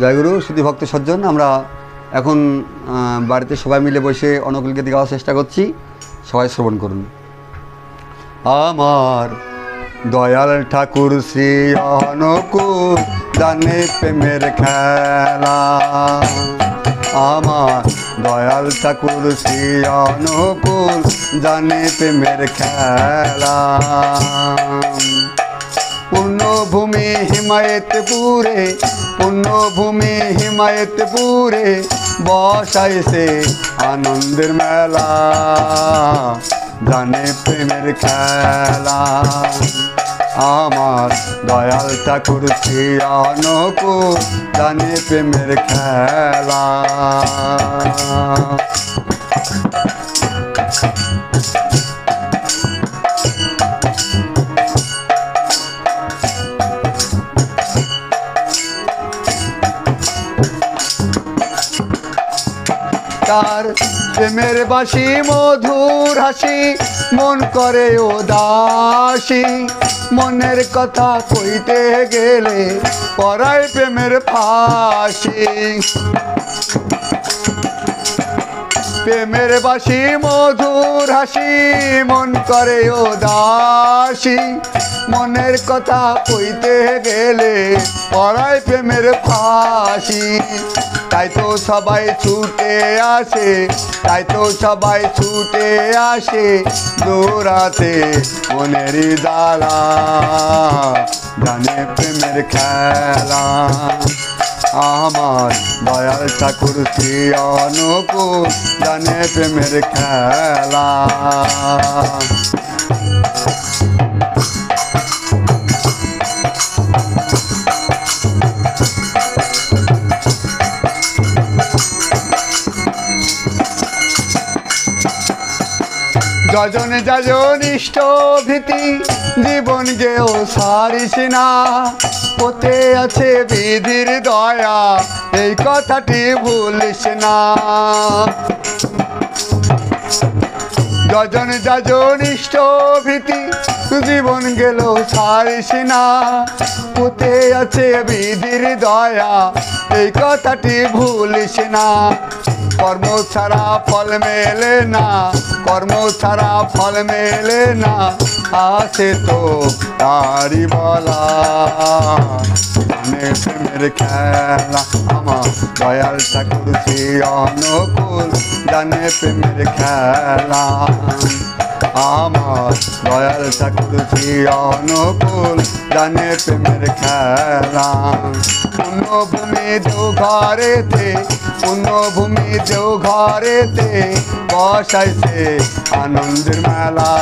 জয়গুরু, শুধু ভক্ত সজ্জন, আমরা এখন বাড়িতে সবাই মিলে বসে অনুকূলকে দিকে চেষ্টা করছি। সবাই শ্রবণ করুন। আমার দয়াল ঠাকুর, শ্রী অনুকূল জানে প্রেমের খেলা। আমার দয়াল ঠাকুর, শ্রী অনুকূল জানে প্রেমের খেলা। পুণ্যভূমি হিমায়তপুরে পুণ্যভূমি হিমায়তপুরে বসাইছে আনন্দের মেলা, জানে প্রেমের খেলা। আমার দয়াল ঠাকুর শ্রী অনুকূল জানে প্রেমের খেলা। তার প্রেমের বাসি মধুর হাসি, মন করে ও দাসি মনের কথা কইতে গেলে পরায় প্রেমের ফাঁসি। প্রেমের বাসি মধুর হাসি, মন করে ও দাসী মনের কথা কইতে গেলে পড়ায় প্রেমের ফাঁসি। তাই তো সবাই ছুটে আসে, তাই তো সবাই ছুটে আসে দৌড়াতে মনেরই জ্বালা, জানে প্রেমের খেলা। আমার দয়াল ঠাকুর শ্রী অনুকূল জানে প্রেমের খেলা? যজন যাজন ইষ্ট ভীতি, জীবন গেও সারিস না। পোতে আছে বিধির দয়া, এই কথাটি ভুলিস না। যজন যাজন ইষ্ট ভীতি, জীবন গেল সারিস না। পুঁতে আছে বিধির দয়া, এই কথাটি ভুলিস না। কর্ম ছাড়া ফল মেলে না, কর্ম ছাড়া ফল মেলে না, আসে তো তারি বলা। প্রেমের খেলা, আমার দয়াল ঠাকুর শ্রী অনুকূল, জানে প্রেমের খেলা। আমার দয়াল ঠাকুর শ্রী অনুকূল, জানে প্রেমের খেলা। পুণ্যভূমি দেও ঘরেতে, পুণ্যভূমি দেও ঘরেতে বসাইছে আনন্দের মেলা।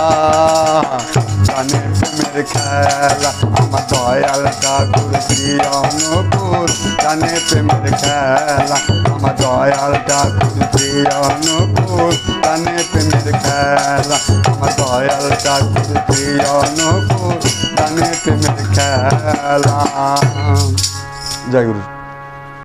জানে প্রেমের খেলা, আমার দয়াল ঠাকুর শ্রী অনুকূল জানে প্রেমের খেলা, আমার দয়াল ঠাকুর শ্রী অনুকূল জানে প্রেমের খেলা, আমার দয়াল ঠাকুর শ্রী অনুকূল জানে প্রেমের খেলা। জয় গুরু